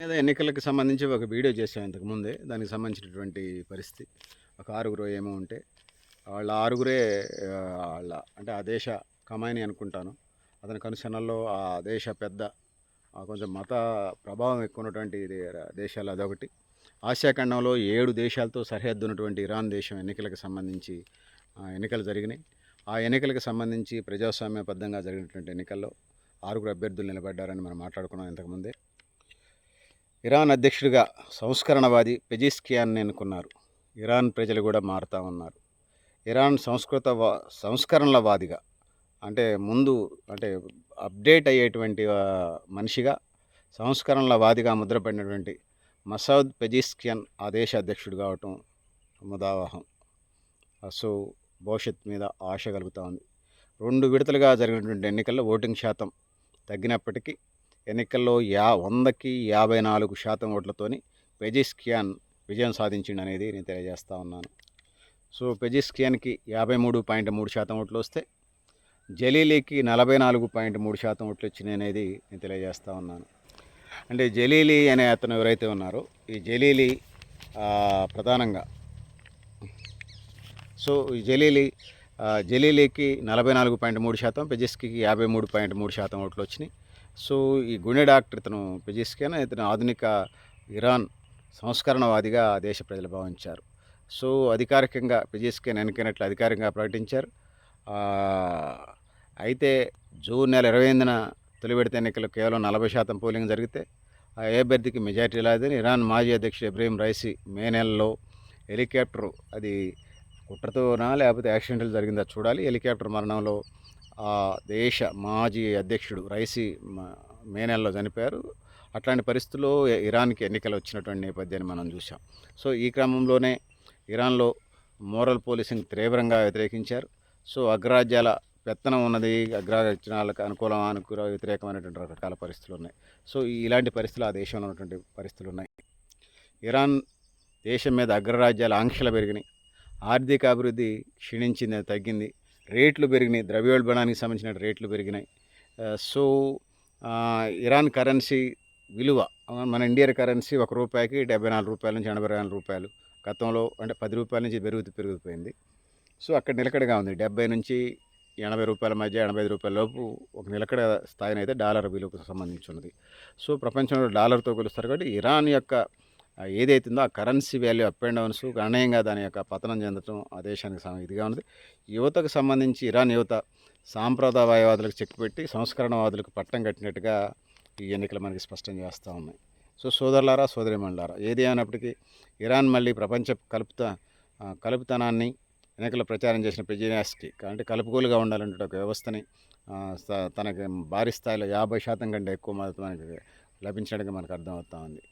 మీద ఎన్నికలకు సంబంధించి ఒక వీడియో చేసాం ఇంతకు ముందే దానికి సంబంధించినటువంటి పరిస్థితి. ఒక ఆరుగురు ఏమో ఉంటే వాళ్ళ ఆరుగురే వాళ్ళ అంటే ఆ దేశ కమాయిని అనుకుంటాను. అతని కనుసనల్లో ఆ దేశ పెద్ద కొంచెం మత ప్రభావం ఎక్కువ ఉన్నటువంటి దేశాలు అదొకటి. ఆసియా ఖండంలో ఏడు దేశాలతో సరిహద్దు ఉన్నటువంటి ఇరాన్ దేశం ఎన్నికలకు సంబంధించి ఆ, ఎన్నికలు జరిగినాయి. ఆ ఎన్నికలకు సంబంధించి ప్రజాస్వామ్యబద్ధంగా జరిగినటువంటి ఎన్నికల్లో ఆరుగురు అభ్యర్థులు నిలబడ్డారని మనం మాట్లాడుకున్నాం ఇంతకుముందే. ఇరాన్ అధ్యక్షుడిగా సంస్కరణవాది పెజిస్కియాన్ని ఎన్నుకున్నారు. ఇరాన్ ప్రజలు కూడా మారుతా ఉన్నారు. ఇరాన్ సంస్కృత వా సంస్కరణలవాదిగా అంటే ముందు అంటే అప్డేట్ అయ్యేటువంటి మనిషిగా సంస్కరణలవాదిగా ముద్రపడినటువంటి మసౌద్ పెజిస్కియన్ ఆ దేశ అధ్యక్షుడు కావటం ముదావహం. సో భవిష్యత్ మీద ఆశ కలుగుతూ ఉంది. రెండు విడతలుగా జరిగినటువంటి ఎన్నికల్లో ఓటింగ్ శాతం తగ్గినప్పటికీ ఎన్నికల్లో యా వందకి యాభై నాలుగు శాతం ఓట్లతోని పెజిస్కియాన్ విజయం సాధించిండు అనేది నేను తెలియజేస్తా ఉన్నాను. సో పెజిస్కియాన్కి యాభై మూడు పాయింట్ మూడు శాతం ఓట్లు వస్తే జలీలీకి నలభై నాలుగు పాయింట్ మూడు శాతం ఓట్లు వచ్చినాయి అనేది నేను తెలియజేస్తా ఉన్నాను. అంటే జలీలీ అనే అతను ఎవరైతే ఉన్నారో ఈ జలీలీ ప్రధానంగా సో ఈ జలీలీ జలీలీకి నలభై నాలుగు పాయింట్ మూడు శాతం పెజిస్కి యాభై మూడు పాయింట్ మూడు శాతం ఓట్లు వచ్చినాయి. సో ఈ గుణె డాక్టర్ ఇతను పెజిస్కియన్ ఇతను ఆధునిక ఇరాన్ సంస్కరణవాదిగా దేశ ప్రజలు భావించారు. సో అధికారికంగా పెజిస్కియన్ ఎన్నికైనట్లు అధికారికంగా ప్రకటించారు. అయితే జూన్ నెల ఇరవై ఎనిమిదిన తొలి విడత ఎన్నికలు కేవలం నలభై శాతం పోలింగ్ జరిగితే ఆ ఏ అభ్యర్థికి మెజార్టీ లేదని ఇరాన్ మాజీ అధ్యక్షుడు ఇబ్రహీం రైసీ మే నెలలో హెలికాప్టర్ అది కుట్రతోనా లేకపోతే యాక్సిడెంట్లు జరిగిందా చూడాలి. హెలికాప్టర్ మరణంలో ఆ దేశ మాజీ అధ్యక్షుడు రైసీ మే నెలలో చనిపోయారు. అట్లాంటి పరిస్థితుల్లో ఇరాన్కి ఎన్నికలు వచ్చినటువంటి నేపథ్యాన్ని మనం చూసాం సో ఈ క్రమంలోనే ఇరాన్లో మోరల్ పోలీసింగ్ తీవ్రంగా వ్యతిరేకించారు. సో అగ్రరాజ్యాల పెత్తనం ఉన్నది అగ్రరాజ్యాలకు అనుకూలం అనుకూల వ్యతిరేకమైనటువంటి రకరకాల పరిస్థితులు ఉన్నాయి. సో ఈ- ఇలాంటి పరిస్థితులు ఆ దేశంలో ఉన్నటువంటి పరిస్థితులు ఉన్నాయి. ఇరాన్ దేశం మీద అగ్రరాజ్యాల ఆంక్షలు పెరిగినాయి. ఆర్థిక అభివృద్ధి క్షీణించింది తగ్గింది. రేట్లు పెరిగినాయి ద్రవ్యోల్బణానికి సంబంధించిన రేట్లు పెరిగినాయి. సో ఇరాన్ కరెన్సీ విలువ మన ఇండియన్ కరెన్సీ ఒక రూపాయికి డెబ్బై నాలుగు రూపాయల నుంచి ఎనభై నాలుగు రూపాయలు గతంలో అంటే పది రూపాయల నుంచి పెరుగుతూ పెరిగిపోయింది. సో అక్కడ నిలకడగా ఉంది. డెబ్బై నుంచి ఎనభై రూపాయల మధ్య ఎనభై ఐదు రూపాయల లోపు ఒక నిలకడ స్థాయిని అయితే డాలర్ విలువకు సంబంధించి ఉన్నది సో ప్రపంచంలో డాలర్తో కొలుస్తారు కాబట్టి ఇరాన్ యొక్క ఏదైతుందో ఆ currency value up and downs గణనీయంగా దాని యొక్క పతనం చెందడం ఆ దేశానికి ఇదిగా ఉన్నది. యువతకు సంబంధించి ఇరాన్ యువత సాంప్రదాయవాదులకు చెక్ పెట్టి సంస్కరణవాదులకు పట్టం కట్టినట్టుగా ఈ ఎన్నికలు మనకి స్పష్టం చేస్తూ ఉన్నాయి. సో సోదరులారా సోదరిమణులారా ఏది అయినప్పటికీ ఇరాన్ మళ్ళీ ప్రపంచ కలుపుత కలుపుతనాన్ని ఎన్నికల ప్రచారం చేసిన పెజినాస్కి అంటే కలుపుకోలుగా ఉండాలంటే ఒక వ్యవస్థని తనకి భారీ స్థాయిలో యాభై శాతం కంటే ఎక్కువ మనకి లభించడానికి మనకు అర్థమవుతా ఉంది.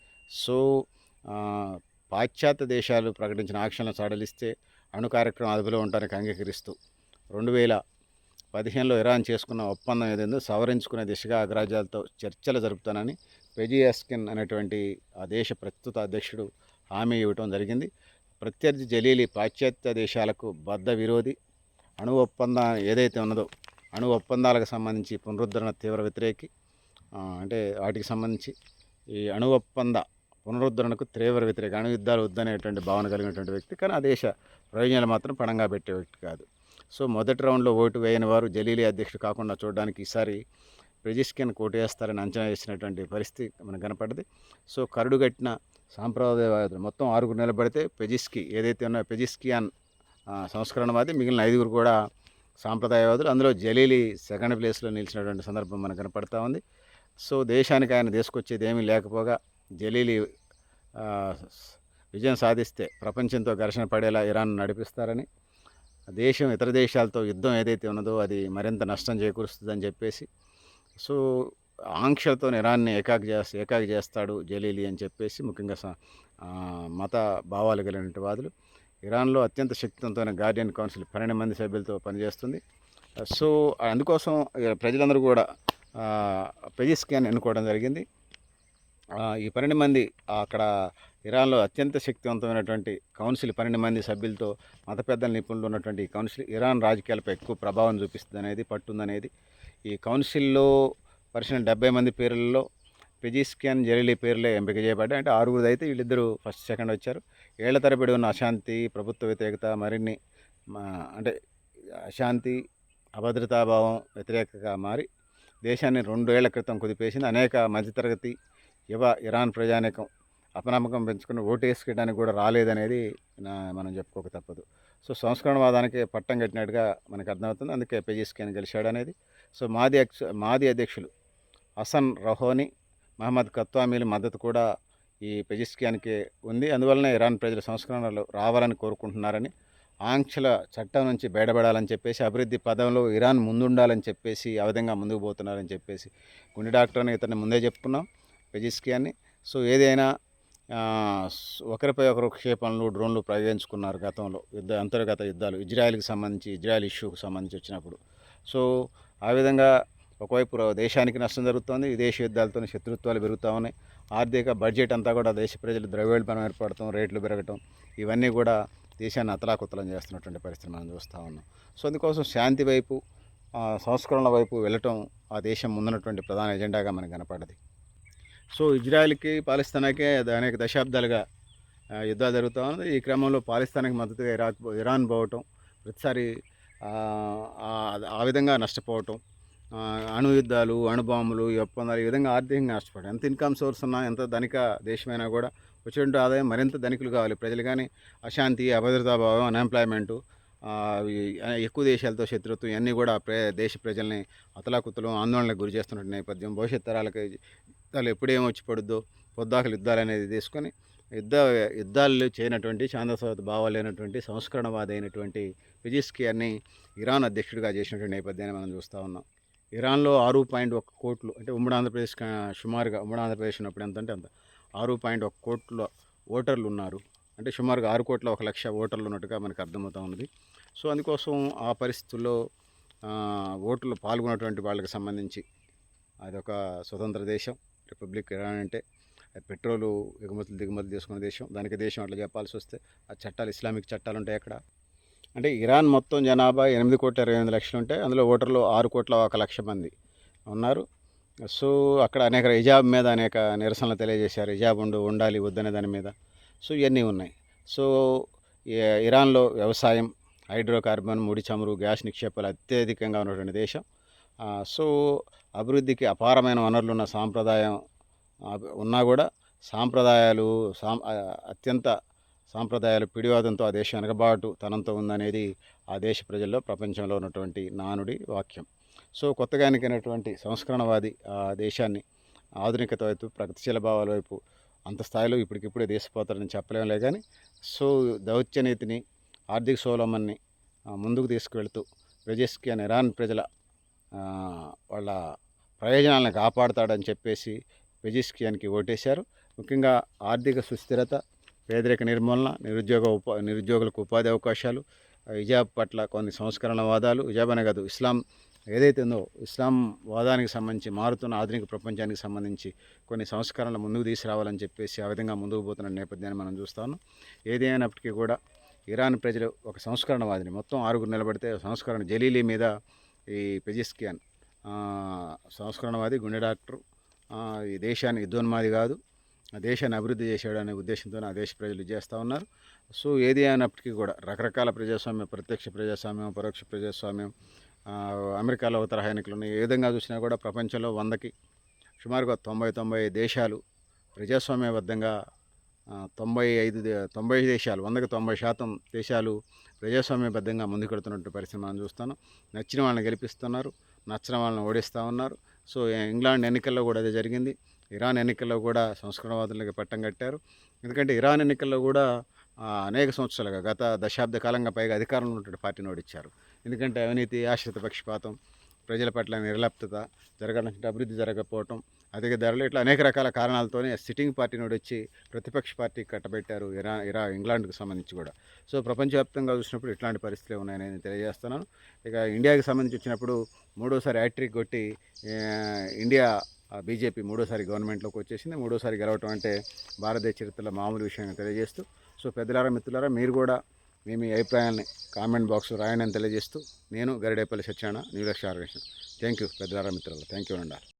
సో పాశ్చాత్య దేశాలు ప్రకటించిన ఆంక్షలను సడలిస్తే అణు కార్యక్రమం అదుపులో ఉండడానికి అంగీకరిస్తూ రెండు వేల పదిహేనులో ఇరాన్ చేసుకున్న ఒప్పందం ఏదైందో సవరించుకునే దిశగా అగ్రరాజ్యాలతో చర్చలు జరుపుతానని పెజియాస్కిన్ అనేటువంటి ఆ దేశ ప్రస్తుత అధ్యక్షుడు హామీ ఇవ్వటం జరిగింది. ప్రత్యర్థి జలీలి పాశ్చాత్య దేశాలకు బద్ధ విరోధి. అణు ఒప్పందం ఏదైతే ఉన్నదో అణు ఒప్పందాలకు సంబంధించి పునరుద్ధరణ తీవ్ర వ్యతిరేకి అంటే వాటికి సంబంధించి ఈ అణు ఒప్పంద పునరుద్ధరణకు తీవ్ర వ్యతిరేక అణు యుద్ధాలు వద్దనేటువంటి భావన కలిగినటువంటి వ్యక్తి కానీ ఆ దేశ ప్రయోజనాలు మాత్రం పణంగా పెట్టే వ్యక్తి కాదు. సో మొదటి రౌండ్లో ఓటు వేయని వారు జలీలీ అధ్యక్షుడు కాకుండా చూడడానికి ఈసారి ప్రెజిస్కిన్ కోటు వేస్తారని అంచనా వేసినటువంటి పరిస్థితి మనకు కనపడింది సో కరుడుగట్టిన సాంప్రదాయవాదులు మొత్తం ఆరుగురు నిలబడితే పెజిస్కి ఏదైతే ఉన్నాయో పెజిస్కియాన్ ఆ, సంస్కరణవాది మిగిలిన ఐదుగురు కూడా సాంప్రదాయవాదులు. అందులో జలీలి సెకండ్ ప్లేస్లో నిలిచినటువంటి సందర్భం మనకు కనపడతా ఉంది. సో దేశానికి ఆయన తీసుకొచ్చేది ఏమీ లేకపోగా జలీలి విజయం సాధిస్తే ప్రపంచంతో ఘర్షణ పడేలా ఇరాన్ నడిపిస్తారని దేశం ఇతర దేశాలతో యుద్ధం ఏదైతే ఉన్నదో అది మరింత నష్టం చేకూరుస్తుందని చెప్పేసి సో ఆంక్షలతో ఇరాన్ని ఏకాకి చేస్తా ఏకాకి చేస్తాడు జలీలి అని చెప్పేసి ముఖ్యంగా మత భావాలు కలిగిన వాదులు. ఇరాన్లో అత్యంత శక్తివంతమైన గార్డియన్ కౌన్సిల్ పన్నెండు మంది సభ్యులతో పనిచేస్తుంది. సో అందుకోసం ప్రజలందరూ కూడా పెజిస్కియాన్ ఎన్నుకోవడం జరిగింది. ఈ పన్నెండు మంది అక్కడ ఇరాన్లో అత్యంత శక్తివంతమైనటువంటి కౌన్సిల్ పన్నెండు మంది సభ్యులతో మత పెద్దల నిపుణులు ఉన్నటువంటి ఈ కౌన్సిల్ ఇరాన్ రాజకీయాలపై ఎక్కువ ప్రభావం చూపిస్తుంది అనేది పట్టుందనేది. ఈ కౌన్సిల్లో పరిచిన డెబ్బై మంది పేర్లలో పెజిస్కియన్ జెరీలీ పేర్లే ఎంపిక చేయబడ్డాయి. అంటే ఆరుగురు అయితే వీళ్ళిద్దరూ ఫస్ట్ సెకండ్ వచ్చారు. ఏళ్ళ తరబడి ఉన్న అశాంతి ప్రభుత్వ వ్యతిరేకత మరిన్ని మా- అంటే అశాంతి అభద్రతాభావం వ్యతిరేకగా మారి దేశాన్ని రెండేళ్ళ క్రితం కుదిపేసింది. అనేక మధ్యతరగతి యువ ఇరాన్ ప్రజానీకం అపనమ్మకం పెంచుకుని ఓటు వేసుకోవడానికి కూడా రాలేదనేది నా మనం చెప్పుకోక తప్పదు. సో సంస్కరణవాదానికి పట్టం కట్టినట్టుగా మనకు అర్థమవుతుంది. అందుకే పెజిస్కియన్ గెలిచాడు అనేది. సో మాది అక్ష మాది అధ్యక్షులు హసన్ రహోని మహమ్మద్ కత్వామీల మద్దతు కూడా ఈ పెజిస్కియానికి ఉంది. అందువలన ఇరాన్ ప్రజలు సంస్కరణలు రావాలని కోరుకుంటున్నారని ఆంక్షల చట్టం నుంచి బయటపడాలని చెప్పేసి అభివృద్ధి పదంలో ఇరాన్ ముందుండాలని చెప్పేసి ఆ విధంగా ముందుకు పోతున్నారని చెప్పేసి గుండె డాక్టర్ అని ఇతన్ని ముందే చెప్పుకున్నాం. పెజిస్కి అని. సో ఏదైనా ఒకరిపై ఒకరు క్షేపణలు డ్రోన్లు ప్రయోగించుకున్నారు గతంలో యుద్ధ అంతర్గత యుద్ధాలు ఇజ్రాయెల్కి సంబంధించి ఇజ్రాయెల్ ఇష్యూకి సంబంధించి వచ్చినప్పుడు. సో ఆ విధంగా ఒకవైపు దేశానికి నష్టం జరుగుతోంది విదేశీ యుద్ధాలతో శత్రుత్వాలు పెరుగుతూ ఉన్నాయి. ఆర్థిక బడ్జెట్ అంతా కూడా దేశ ప్రజలు ద్రవ్యోల్బణం ఏర్పడటం రేట్లు పెరగటం ఇవన్నీ కూడా దేశాన్ని అతలాకుతలం చేస్తున్నటువంటి పరిస్థితి మనం చూస్తూ ఉన్నాం. సో అందుకోసం శాంతి వైపు సంస్కరణల వైపు వెళ్ళటం ఆ దేశం ముందున్నటువంటి ప్రధాన ఎజెండాగా మనకు కనపడది. సో ఇజ్రాయెల్కి పాలిస్తానాకే అనేక దశాబ్దాలుగా యుద్ధాలు జరుగుతూ ఉన్నాయి ఈ క్రమంలో పాలిస్తానికి మద్దతుగా ఇరాక్ ఇరాన్ పోవటం ప్రతిసారి ఆ, విధంగా నష్టపోవటం అణు యుద్ధాలు అణుబాంబులు ఈ ఒప్పందాలు ఈ విధంగా ఆర్థికంగా నష్టపోవడం ఎంత ఇన్కమ్ సోర్స్ ఉన్నా ఎంత ధనిక దేశమైనా కూడా వచ్చేటువంటి ఆదాయం మరింత ధనికులు కావాలి. ప్రజలు కానీ అశాంతి అభద్రతాభావం అన్ఎంప్లాయ్మెంటు ఎక్కువ దేశాలతో శత్రుత్వం ఇవన్నీ కూడా ప్రే దేశ ప్రజల్ని అతలాకుతలం ఆందోళనలకు గురి చేస్తున్న నేపథ్యం. భవిష్యత్ తరాలకి యుద్ధాలు ఎప్పుడేం వచ్చి పడుద్దో పొద్దాకలు యుద్ధాలు అనేది తీసుకొని యుద్ధ యుద్ధాలు చేయనటువంటి చాందసవత భావాలు సంస్కరణవాద సంస్కరణవాది అయినటువంటి పిజిస్కియర్ని ఇరాన్ అధ్యక్షుడిగా చేసినటువంటి నేపథ్యాన్ని మనం చూస్తూ ఉన్నాం. ఇరాన్లో ఆరు పాయింట్ ఒక కోట్లు అంటే ఉమ్మడి ఆంధ్రప్రదేశ్ సుమారుగా ఉమ్మడి ఆంధ్రప్రదేశ్ ఉన్నప్పుడు ఎంత అంటే అంత ఆరు పాయింట్ ఒక కోట్ల ఓటర్లు ఉన్నారు. అంటే సుమారుగా ఆరు కోట్ల ఒక లక్ష ఓటర్లు ఉన్నట్టుగా మనకు అర్థమవుతా ఉన్నది. సో అందుకోసం ఆ పరిస్థితుల్లో ఓటర్లు ఓట్లు పాల్గొన్నటువంటి వాళ్ళకి సంబంధించి అదొక స్వతంత్ర దేశం. రిపబ్లిక్ ఇరాన్ అంటే పెట్రోలు ఎగుమతులు దిగుమతులు తీసుకున్న దేశం దానికి దేశం అట్లా చెప్పాల్సి వస్తే ఆ చట్టాలు ఇస్లామిక్ చట్టాలు ఉంటాయి అక్కడ అంటే ఇరాన్ మొత్తం జనాభా ఎనిమిది కోట్ల ఇరవై ఎనిమిది లక్షలు ఉంటాయి అందులో ఓటర్లు ఆరు కోట్ల ఒక లక్ష మంది ఉన్నారు. సో అక్కడ అనేక హిజాబ్ మీద అనేక నిరసనలు తెలియజేశారు. హిజాబ్ ఉండు ఉండాలి వద్దనే దాని మీద. సో ఇవన్నీ ఉన్నాయి. సో ఈ- ఇరాన్లో వ్యవసాయం హైడ్రోకార్బన్ ముడి చమురు గ్యాస్ నిక్షేపాలు అత్యధికంగా ఉన్నటువంటి దేశం. సో అభివృద్ధికి అపారమైన వనరులు ఉన్న సాంప్రదాయం ఉన్నా కూడా సాంప్రదాయాలు సాం అత్యంత సాంప్రదాయాలు పిడివాదంతో ఆ దేశం వెనకబాటు తనంతో ఉందనేది ఆ దేశ ప్రజల్లో ప్రపంచంలో ఉన్నటువంటి నానుడి వాక్యం. సో కొత్తగా ఎన్నికైనటువంటి సంస్కరణవాది ఆ దేశాన్ని ఆధునికత వైపు ప్రగతిశీల భావాల వైపు అంత స్థాయిలో ఇప్పటికిప్పుడే దేశపోతారని చెప్పలేములే కానీ సో దౌత్యనీతిని ఆర్థిక సోలమన్ని ముందుకు తీసుకువెళ్తూ ప్రజెస్కి అని ఇరాన్ ప్రజల వాళ్ళ ప్రయోజనాలను కాపాడుతాడని చెప్పేసి పెజిస్కియాన్కి ఓటేశారు. ముఖ్యంగా ఆర్థిక సుస్థిరత పేదరిక నిర్మూలన నిరుద్యోగ ఉప నిరుద్యోగులకు ఉపాధి అవకాశాలు హిజాబ్ పట్ల కొన్ని సంస్కరణ వాదాలు హిజాబ్ అనే కాదు ఇస్లాం ఏదైతే ఉందో ఇస్లాం వాదానికి సంబంధించి మారుతున్న ఆధునిక ప్రపంచానికి సంబంధించి కొన్ని సంస్కరణలు ముందుకు తీసుకురావాలని చెప్పేసి ఆ విధంగా ముందుకు పోతున్న నేపథ్యాన్ని మనం చూస్తాను ఏదైనప్పటికీ కూడా ఇరాన్ ప్రజలు ఒక సంస్కరణవాదిని మొత్తం ఆరుగురు నిలబడితే సంస్కరణ జలీలీ మీద ఈ పెజిస్కియాన్ సంస్కరణవాది గుండె డాక్టర్. ఈ దేశాన్ని యుద్ధోన్మాది కాదు ఆ దేశాన్ని అభివృద్ధి చేసాడు అనే ఉద్దేశంతో ఆ దేశ ప్రజలు చేస్తూ ఉన్నారు. సో ఏది అయినప్పటికీ కూడా రకరకాల ప్రజాస్వామ్యం ప్రత్యక్ష ప్రజాస్వామ్యం పరోక్ష ప్రజాస్వామ్యం అమెరికాలో తరహా ఎన్నికలు ఉన్నాయి. ఏ విధంగా చూసినా కూడా ప్రపంచంలో వందకి సుమారుగా తొంభై తొంభై దేశాలు ప్రజాస్వామ్యబద్ధంగా తొంభై ఐదు తొంభై దేశాలు వందకి తొంభై శాతం దేశాలు ప్రజాస్వామ్యబద్ధంగా ముందుకెడుతున్నట్టు పరిస్థితి మనం చూస్తాను నచ్చిన వాళ్ళని గెలిపిస్తున్నారు. నచ్చిన వాళ్ళని ఓడిస్తూ ఉన్నారు. సో ఇంగ్లాండ్ ఎన్నికల్లో కూడా అదే జరిగింది. ఇరాన్ ఎన్నికల్లో కూడా సంస్కరణవాదులకి పట్టం కట్టారు. ఎందుకంటే ఇరాన్ ఎన్నికల్లో కూడా అనేక సంవత్సరాలుగా గత దశాబ్ద కాలంగా పైగా అధికారంలో ఉన్నటువంటి పార్టీని ఓడించారు. ఎందుకంటే అవినీతి ఆశ్రిత పక్షపాతం ప్రజల పట్ల నిర్లప్త జరగాలంటే అభివృద్ధి జరగకపోవటం అధిక ధరలు ఇట్లా అనేక రకాల కారణాలతోనే సిట్టింగ్ పార్టీని వచ్చి ప్రతిపక్ష పార్టీ కట్టబెట్టారు ఇరా ఇరా ఇంగ్లాండ్కి సంబంధించి కూడా. సో ప్రపంచవ్యాప్తంగా చూసినప్పుడు ఇట్లాంటి పరిస్థితులు ఉన్నాయని నేను తెలియజేస్తున్నాను. ఇక ఇండియాకి సంబంధించి వచ్చినప్పుడు మూడోసారి హ్యాట్రిక్ కొట్టి ఆ, ఇండియా బీజేపీ మూడోసారి గవర్నమెంట్లోకి వచ్చేసింది. మూడోసారి గెలవటం అంటే భారతదేశ చరిత్రలో మామూలు విషయంగా తెలియజేస్తూ సో పెద్దలారా మిత్రులారా మీరు కూడా మీ మీ అభిప్రాయాన్ని కామెంట్ బాక్స్లో రాయనని తెలియజేస్తూ నేను గరిడేపల్లి సత్యాన న్యూ లక్ష్య థ్యాంక్ యూ పెద్దలారా మిత్రులు థ్యాంక్ యూ అండి